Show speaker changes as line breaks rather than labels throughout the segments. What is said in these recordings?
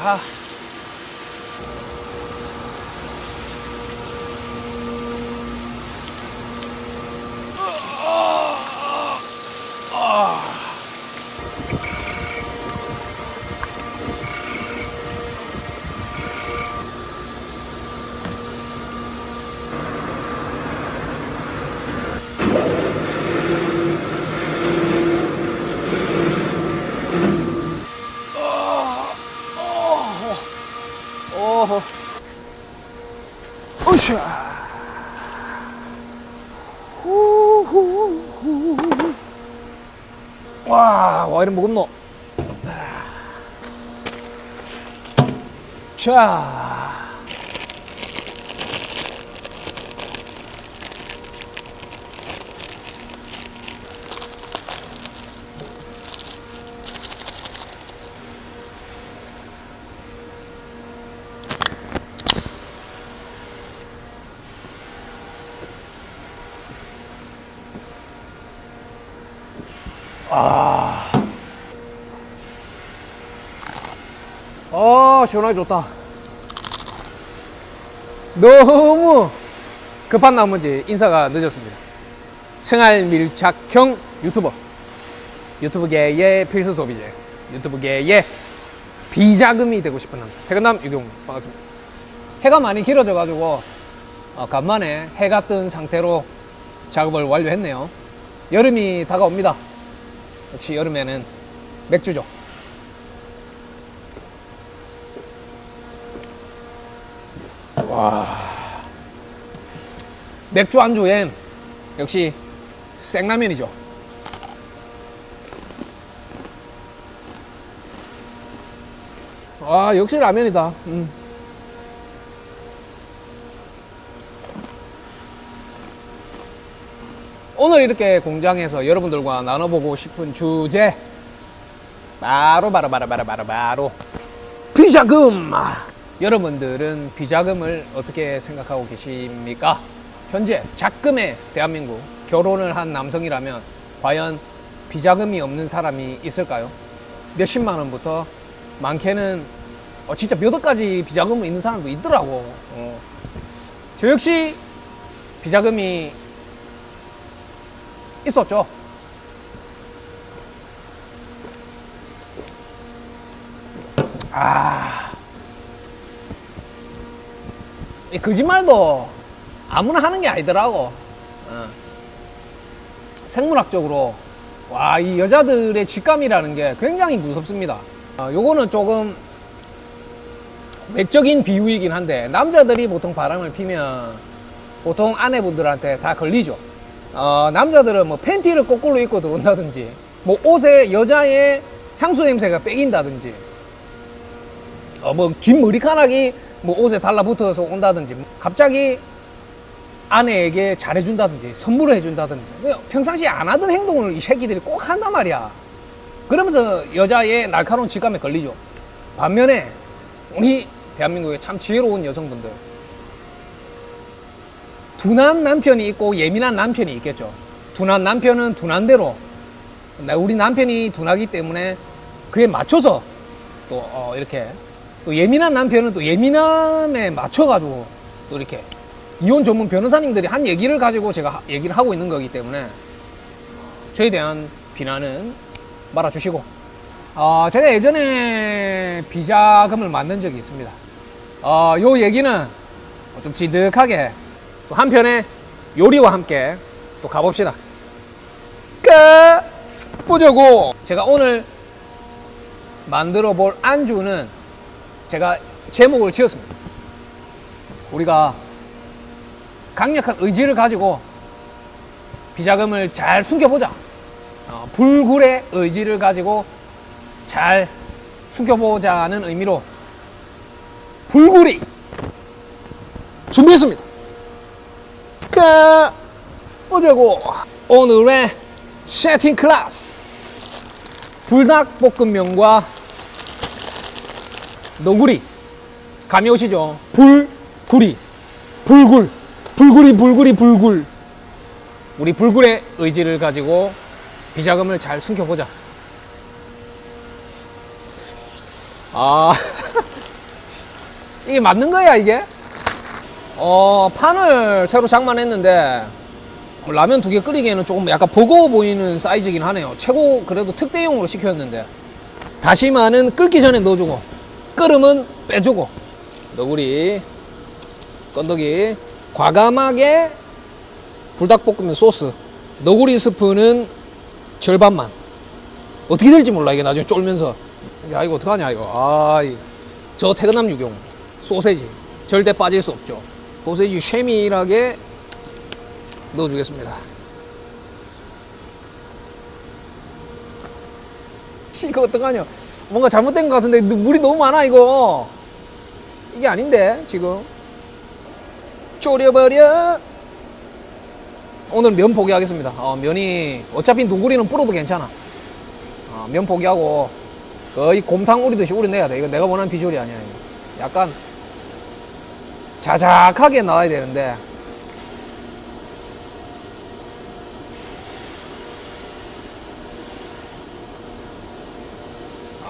아. 와, 와, 이런 무겁노. 자. 아, 시원하게 좋다. 너무 급한 나머지 인사가 늦었습니다. 생활 밀착형 유튜버. 유튜브계의 필수 소비재. 유튜브계의 비자금이 되고 싶은 남자. 태근남 유경무. 반갑습니다. 해가 많이 길어져 가지고, 어, 간만에 해가 뜬 상태로 작업을 완료했네요. 여름이 다가옵니다. 역시 여름에는 맥주죠. 맥주 안주엔 역시 생라면이죠. 아 역시 라면이다. 음. 오늘 이렇게 공장에서 여러분들과 나눠보고 싶은 주제 바로 바로 바로 바로 바로 바로 비자금. 여러분들은 비자금을 어떻게 생각하고 계십니까? 현재 작금의 대한민국 결혼을 한 남성이라면 과연 비자금이 없는 사람이 있을까요? 몇십만 원부터 많게는 어, 진짜 몇 억까지 비자금이 있는 사람도 있더라고. 어. 저 역시 비자금이 있었죠. 아. 이 거짓말도 아무나 하는 게 아니더라고. 어. 생물학적으로 와 이 여자들의 직감이라는 게 굉장히 무섭습니다. 어, 요거는 조금 외적인 비유이긴 한데 남자들이 보통 바람을 피면 보통 아내분들한테 다 걸리죠. 어, 남자들은 뭐 팬티를 거꾸로 입고 들어온다든지 뭐 옷에 여자의 향수 냄새가 빼긴다든지 어, 뭐 긴 머리카락이 뭐 옷에 달라붙어서 온다든지 갑자기 아내에게 잘해준다든지 선물을 해준다든지 그냥 평상시에 안 하던 행동을 이 새끼들이 꼭 한단 말이야. 그러면서 여자의 날카로운 직감에 걸리죠. 반면에 우리 대한민국의 참 지혜로운 여성분들. 둔한 남편이 있고 예민한 남편이 있겠죠. 둔한 남편은 둔한 대로 나- 우리 남편이 둔하기 때문에 그에 맞춰서 또 어, 이렇게 또 예민한 남편은 또 예민함에 맞춰가지고 또 이렇게 이혼 전문 변호사님들이 한 얘기를 가지고 제가 하- 얘기를 하고 있는 거기 때문에 저에 대한 비난은 말아주시고 어, 제가 예전에 비자금을 만든 적이 있습니다. 어, 요 얘기는 좀 진득하게 또 한편에 요리와 함께 또 가봅시다. 까 보자고 제가 오늘 만들어 볼 안주는 제가 제목을 지었습니다. 우리가 강력한 의지를 가지고 비자금을 잘 숨겨보자. 어, 불굴의 의지를 가지고 잘 숨겨보자는 의미로 불굴이 준비했습니다. 가 보자고 오늘의 세팅 클래스 불닭볶음면과 너구리. 감이 오시죠? 불구리 불굴. 불굴이 불굴이 불굴. 우리 불굴의 의지를 가지고 비자금을 잘 숨겨보자. 아 이게 맞는 거야 이게? 어 판을 새로 장만했는데 라면 두 개 끓이기에는 조금 약간 버거워 보이는 사이즈긴 하네요. 최고 그래도 특대용으로 시켰는데. 다시마는 끓기 전에 넣어주고 끓으면 빼주고 너구리 건더기 과감하게 불닭볶음면 소스 너구리 스프는 절반만. 어떻게 될지 몰라 이게 나중에 쫄면서. 야 이거 어떡하냐 이거. 아저 태그남 유경 소세지. 절대 빠질 수 없죠. 소세지 쉐밀하게 넣어주겠습니다. 이거 어떡하냐 뭔가 잘못된 것 같은데 물이 너무 많아 이거. 이게 아닌데 지금. 졸여버려. 오늘 면 포기하겠습니다. 어, 면이 어차피 누구리는 불어도 괜찮아. 어, 면 포기하고 거의 곰탕 우리듯이 우려내야 돼. 이거 내가 원하는 비주얼이 아니야 이거. 약간 자작하게 나와야 되는데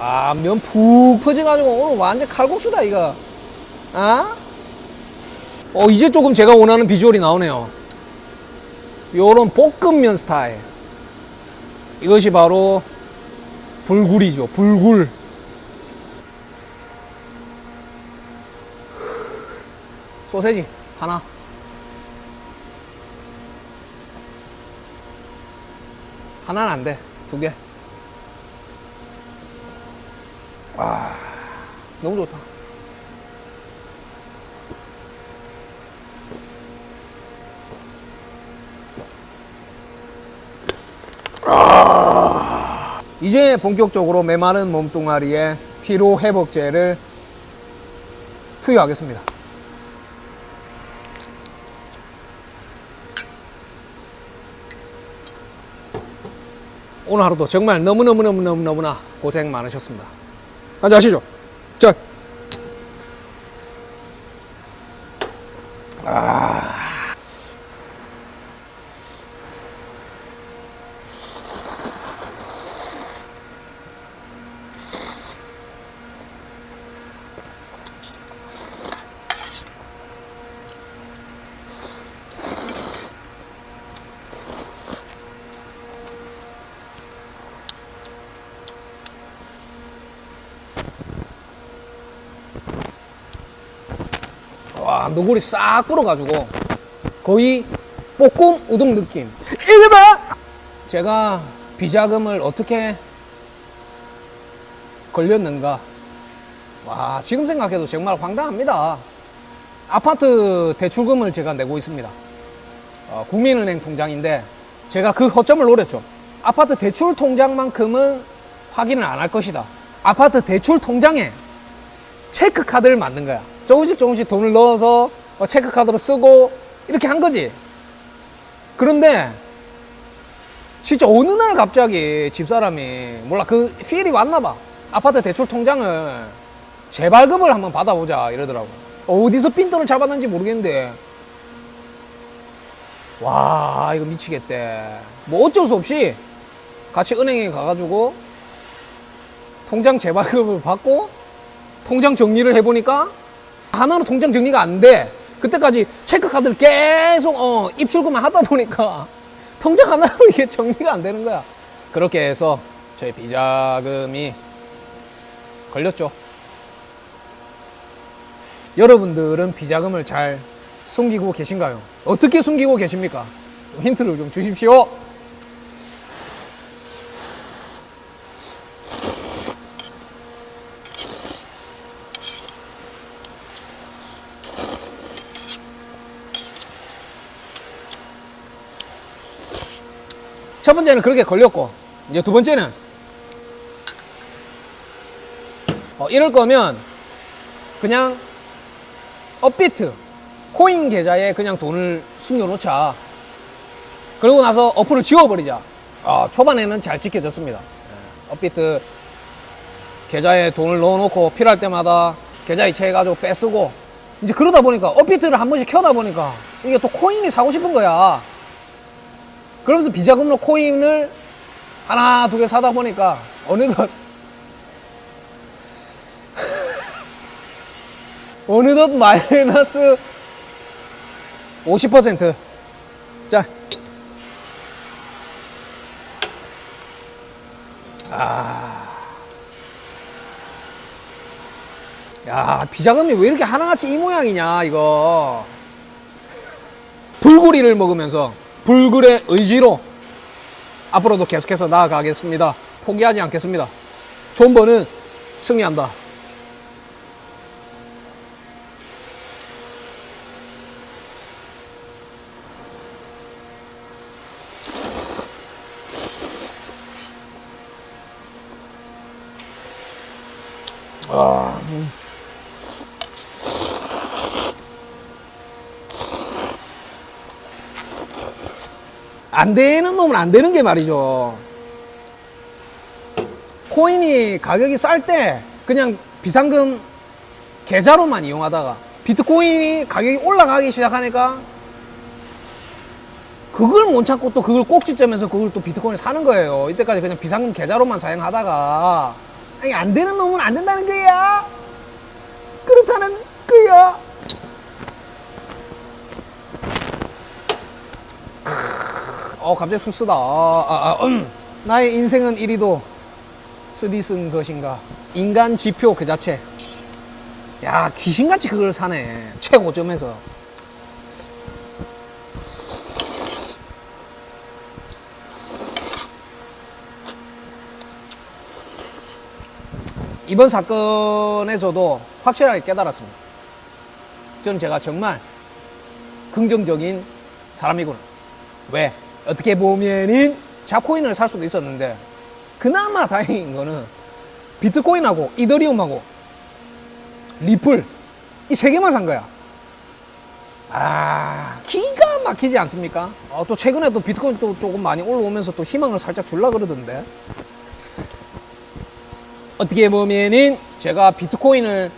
아 면 푹 퍼져가지고 오늘 완전 칼국수다 이거. 아? 어 이제 조금 제가 원하는 비주얼이 나오네요. 요런 볶음면 스타일. 이것이 바로 불굴이죠 불굴. 소세지 하나. 하나는 안 돼 두 개 와 너무 좋다 이제 본격적으로 메마른 몸뚱아리에 피로 회복제를 투여하겠습니다. 오늘 하루도 정말 너무너무너무너무나 고생 많으셨습니다. 앉아시죠. 와, 너구리 싹 불어가지고 거의 볶음 우동 느낌. 이거 봐! 제가 비자금을 어떻게 걸렸는가. 와, 지금 생각해도 정말 황당합니다. 아파트 대출금을 제가 내고 있습니다. 어, 국민은행 통장인데 제가 그 허점을 노렸죠. 아파트 대출 통장만큼은 확인을 안 할 것이다. 아파트 대출 통장에 체크 카드를 만든 거야. 조금씩 조금씩 돈을 넣어서 어, 체크 카드로 쓰고 이렇게 한 거지. 그런데 진짜 어느 날 갑자기 집사람이 몰라 그 필이 왔나 봐. 아파트 대출 통장을 재발급을 한번 받아보자 이러더라고. 어디서 핀돈을 잡았는지 모르겠는데 와 이거 미치겠대. 뭐 어쩔 수 없이 같이 은행에 가가지고 통장 재발급을 받고 통장 정리를 해보니까 하나로 통장 정리가 안 돼. 그때까지 체크카드를 계속 어, 입출금을 하다 보니까 통장 하나로 이게 정리가 안 되는 거야. 그렇게 해서 저희 비자금이 걸렸죠. 여러분들은 비자금을 잘 숨기고 계신가요? 어떻게 숨기고 계십니까? 좀 힌트를 좀 주십시오. 첫 번째는 그렇게 걸렸고 이제 두 번째는 어, 이럴 거면 그냥 업비트 코인 계좌에 그냥 돈을 숨겨놓자. 그러고 나서 어플을 지워버리자. 아, 초반에는 잘 지켜졌습니다. 예, 업비트 계좌에 돈을 넣어놓고 필요할 때마다 계좌 이체해가지고 빼쓰고 이제 그러다 보니까 업비트를 한 번씩 켜다 보니까 이게 또 코인이 사고 싶은 거야 그러면서 비자금으로 코인을 하나 두 개 사다 보니까 어느덧 어느덧 마이너스 50%. 자. 아. 야, 비자금이 왜 이렇게 하나같이 이 모양이냐, 이거. 불구리를 먹으면서 불굴의 의지로 앞으로도 계속해서 나아가겠습니다. 포기하지 않겠습니다. 존버는 승리한다. 안 되는 놈은 안 되는 게 말이죠. 코인이 가격이 쌀 때 그냥 비상금 계좌로만 이용하다가 비트코인이 가격이 올라가기 시작하니까 그걸 못 참고 또 그걸 꼭지 점에서 그걸 또 비트코인을 사는 거예요. 이때까지 그냥 비상금 계좌로만 사용하다가 아니 안 되는 놈은 안 된다는 거야. 그렇다는 거야. 어 갑자기 술 쓰다. 아, 아, 음. 나의 인생은 이리도 쓰디 쓴 것인가. 인간 지표 그 자체. 야 귀신같이 그걸 사네. 최고점에서. 이번 사건에서도 확실하게 깨달았습니다. 저는 제가 정말 긍정적인 사람이구나. 왜? 어떻게 보면은 잡코인을 살 수도 있었는데 그나마 다행인 거는 비트코인하고 이더리움하고 리플 이 세 개만 산 거야. 아 기가 막히지 않습니까? 어, 또 최근에 또 비트코인 또 조금 많이 올라오면서 또 희망을 살짝 줄라 그러던데. 어떻게 보면은 제가 비트코인을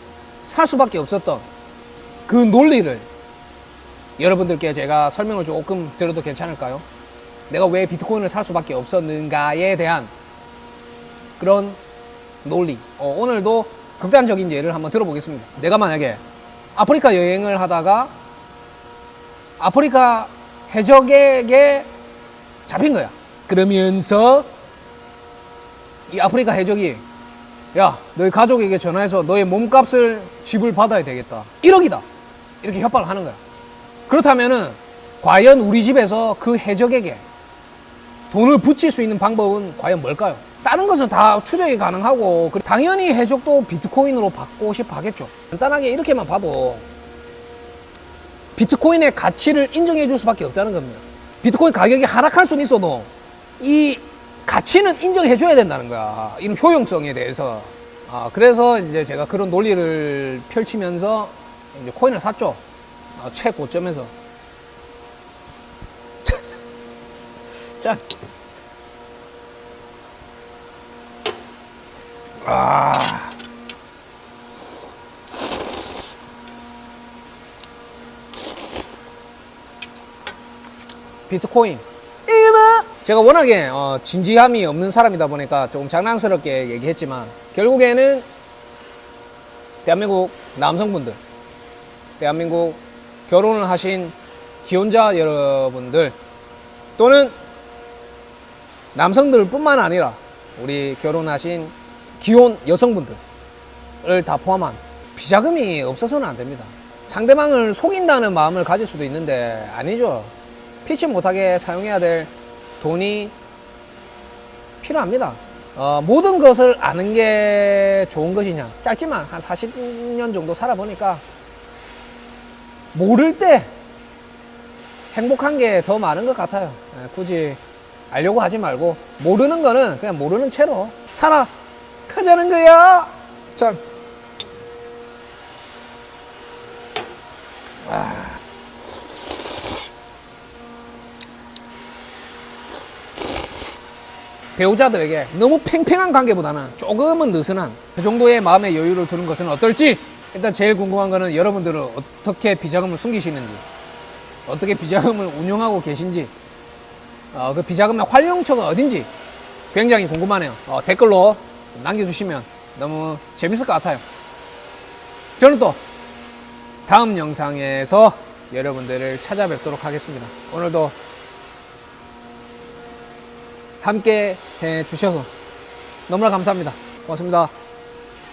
살 수밖에 없었던 그 논리를 여러분들께 제가 설명을 조금 드려도 괜찮을까요? 내가 왜 비트코인을 살 수밖에 없었는가에 대한 그런 논리. 어, 오늘도 극단적인 예를 한번 들어보겠습니다. 내가 만약에 아프리카 여행을 하다가 아프리카 해적에게 잡힌 거야. 그러면서 이 아프리카 해적이 야, 너희 가족에게 전화해서 너의 몸값을 지불받아야 되겠다. 1억이다. 이렇게 협박을 하는 거야. 그렇다면은 과연 우리 집에서 그 해적에게 돈을 붙일 수 있는 방법은 과연 뭘까요? 다른 것은 다 추적이 가능하고 당연히 해적도 비트코인으로 받고 싶어 하겠죠. 간단하게 이렇게만 봐도 비트코인의 가치를 인정해 줄 수밖에 없다는 겁니다. 비트코인 가격이 하락할 수는 있어도 이 가치는 인정해 줘야 된다는 거야. 이런 효용성에 대해서. 아, 그래서 이제 제가 그런 논리를 펼치면서 이제 코인을 샀죠. 아, 최고점에서. 짠. 아. 비트코인. 제가 워낙에 어, 진지함이 없는 사람이다 보니까 조금 장난스럽게 얘기했지만 결국에는 대한민국 남성분들, 대한민국 결혼을 하신 기혼자 여러분들 또는 남성들뿐만 아니라 우리 결혼하신 기혼 여성분들을 다 포함한 비자금이 없어서는 안 됩니다. 상대방을 속인다는 마음을 가질 수도 있는데 아니죠. 피치 못하게 사용해야 될 돈이 필요합니다. 어, 모든 것을 아는 게 좋은 것이냐? 짧지만 한 40년 정도 살아보니까 모를 때 행복한 게 더 많은 것 같아요. 예, 굳이 알려고 하지 말고 모르는 거는 그냥 모르는 채로 살아 가자는 거야. 자. 아. 배우자들에게 너무 팽팽한 관계보다는 조금은 느슨한 그 정도의 마음의 여유를 두는 것은 어떨지 일단 제일 궁금한 거는 여러분들은 어떻게 비자금을 숨기시는지 어떻게 비자금을 운영하고 계신지 어, 그 비자금의 활용처가 어딘지 굉장히 궁금하네요 어, 댓글로 남겨주시면 너무 재밌을 것 같아요 저는 또 다음 영상에서 여러분들을 찾아뵙도록 하겠습니다. 오늘도 함께 해 주셔서 너무나 감사합니다. 고맙습니다.